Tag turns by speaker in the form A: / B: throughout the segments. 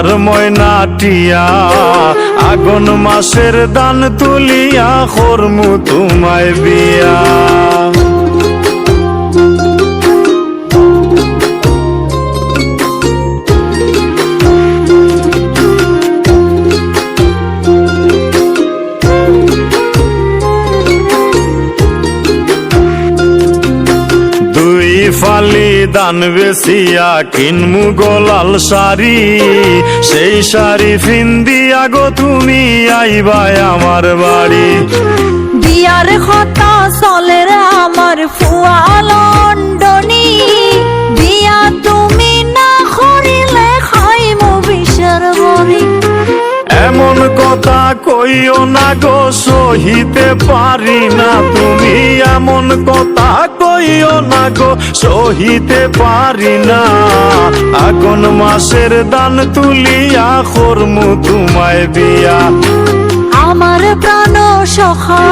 A: আমার ময়নাটিয়া। আগুন মাসের দান তুলিয়া হরমু তোমায় বিয়া ফালি দান বেসিয়া কিনমু গোলাল শাড়ি। সেই শাড়ি ফিন্দিয়া গো তুমি আইবাই আমার বাড়ি।
B: বিয়ার কথা চলে রে আমার ফুয়া লন্ডনী
A: এমন কথা কইও না গো, সহিতে পারি না। তুমি এমন কথা কইও না গো, সহিতে পারি না। আগুন মাসের দান তুলিয়া খরমু তোমায় বিয়া
B: আমার প্রাণ সখা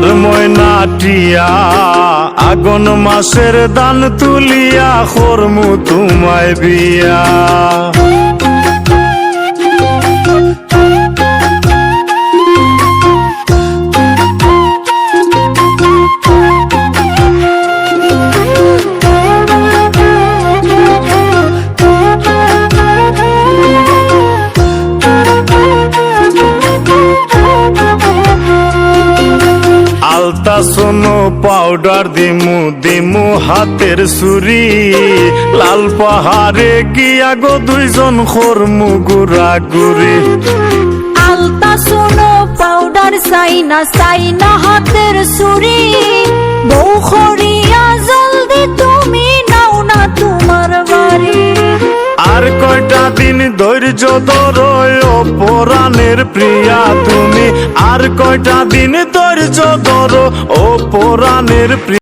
A: আমার ময়নাটিয়া আগুন মাসের দান তুলিয়া খরমু তোমায় বিয়া আলতা সোনো পাউডার দিমু দিমু হাতের সুরি লাল পাহাড়ে গিয়া গো দুইজন খরমু গুড়া গুড়ি।
B: আলতা শুনো পাউডার সাইনা সাইনা হাতের সুরি বউ খড়িয়া জলদি তুমি নাও না তোমার বাড়ি।
A: আর কয়টা দিন ধৈর্য ধরো পরাণের প্রিয়া তুমি আর কয়টা দিন ধৈর্য ধরো? ও পরাণের প্রিয়া।